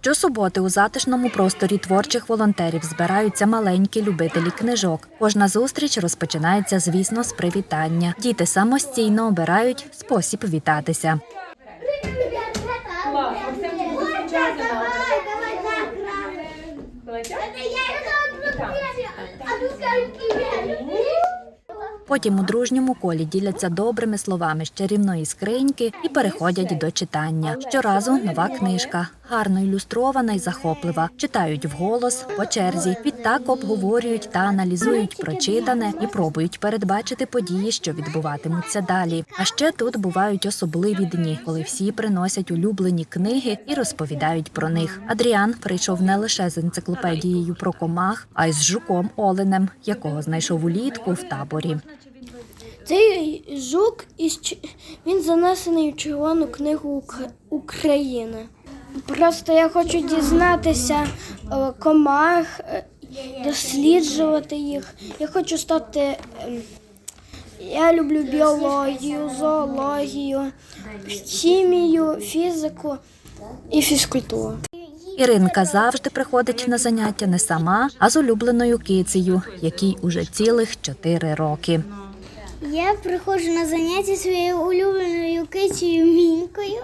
Щосуботи у затишному просторі творчих волонтерів збираються маленькі любителі книжок. Кожна зустріч розпочинається, звісно, з привітання. Діти самостійно обирають спосіб вітатися. Потім у дружньому колі діляться добрими словами з чарівної скриньки і переходять до читання. Щоразу нова книжка, гарно ілюстрована і захоплива. Читають вголос по черзі. Відтак обговорюють та аналізують прочитане і пробують передбачити події, що відбуватимуться далі. А ще тут бувають особливі дні, коли всі приносять улюблені книги і розповідають про них. Адріан прийшов не лише з енциклопедією про комах, а й з жуком Оленем, якого знайшов улітку в таборі. Цей жук із він занесений в Червону книгу України. Просто я хочу дізнатися е, комах, е, досліджувати їх. Я хочу стати. ем, Я люблю біологію, зоологію, хімію, фізику і фізкультуру. Іринка завжди приходить на заняття не сама, а з улюбленою кицею, якій уже цілих чотири роки. Я приходжу на заняття своєю улюбленою кицею Мінькою.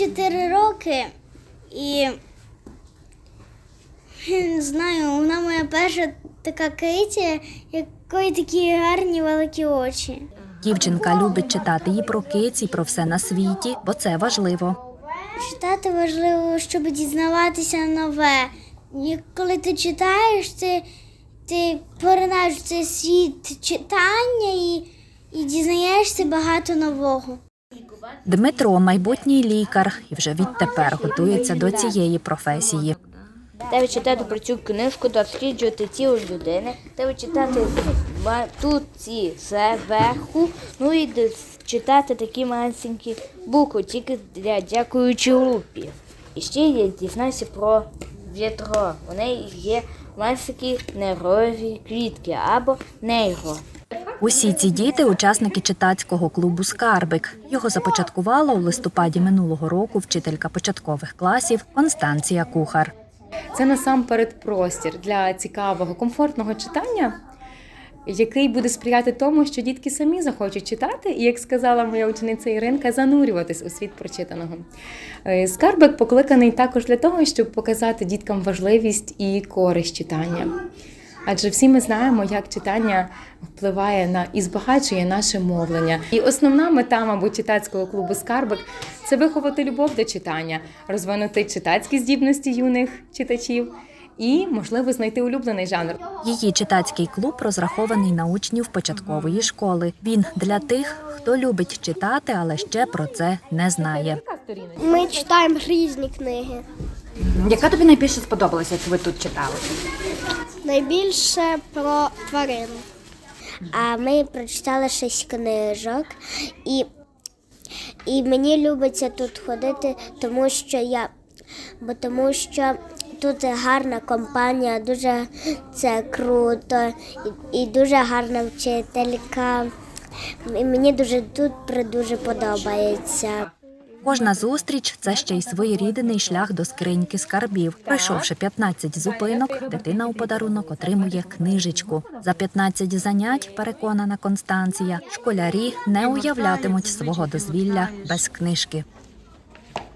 М, 4 роки і не знаю, вона моя перша така киця, якої такі гарні великі очі. Дівчинка любить читати і про киці, і про все на світі, бо це важливо. Читати важливо, щоб дізнаватися нове. І коли ти читаєш, ти, ти поринаєш в цей світ читання і, і дізнаєшся багато нового. Дмитро майбутній лікар і вже відтепер готується до цієї професії. Треба читати про цю книжку, досліджувати тіло людини, треба читати тут ці зверху, ну і читати такі маленькі букви, тільки для дякуючій групі. І ще я дізнався про вітро. Вони є маленькі нервові клітки або нейро. Усі ці діти учасники читацького клубу Скарбик. Його започаткувала у листопаді минулого року вчителька початкових класів Констанція Кухар. Це насамперед простір для цікавого, комфортного читання, який буде сприяти тому, що дітки самі захочуть читати, і, як сказала моя учениця Іринка, занурюватись у світ прочитаного. Е, Скарбик покликаний також для того, щоб показати діткам важливість і користь читання. Адже всі ми знаємо, як читання впливає на і збагачує наше мовлення. І основна мета, мабуть, читацького клубу Скарбик це виховати любов до читання, розвинути читацькі здібності юних читачів і, можливо, знайти улюблений жанр. Її читацький клуб розрахований на учнів початкової школи. Він для тих, хто любить читати, але ще про це не знає. Ми читаємо різні книги. Яка тобі найбільше сподобалася, як ви тут читали? Найбільше про тварин. А ми прочитали шість книжок, і, і мені любиться тут ходити, тому що я, бо тому що тут гарна компанія, дуже це круто, і, і дуже гарна вчителька. І мені дуже тут дуже подобається. Кожна зустріч це ще й своєрідний шлях до скриньки скарбів. Пройшовши 15 зупинок, дитина у подарунок отримує книжечку. За 15 занять, переконана Констанція, школярі не уявлятимуть свого дозвілля без книжки.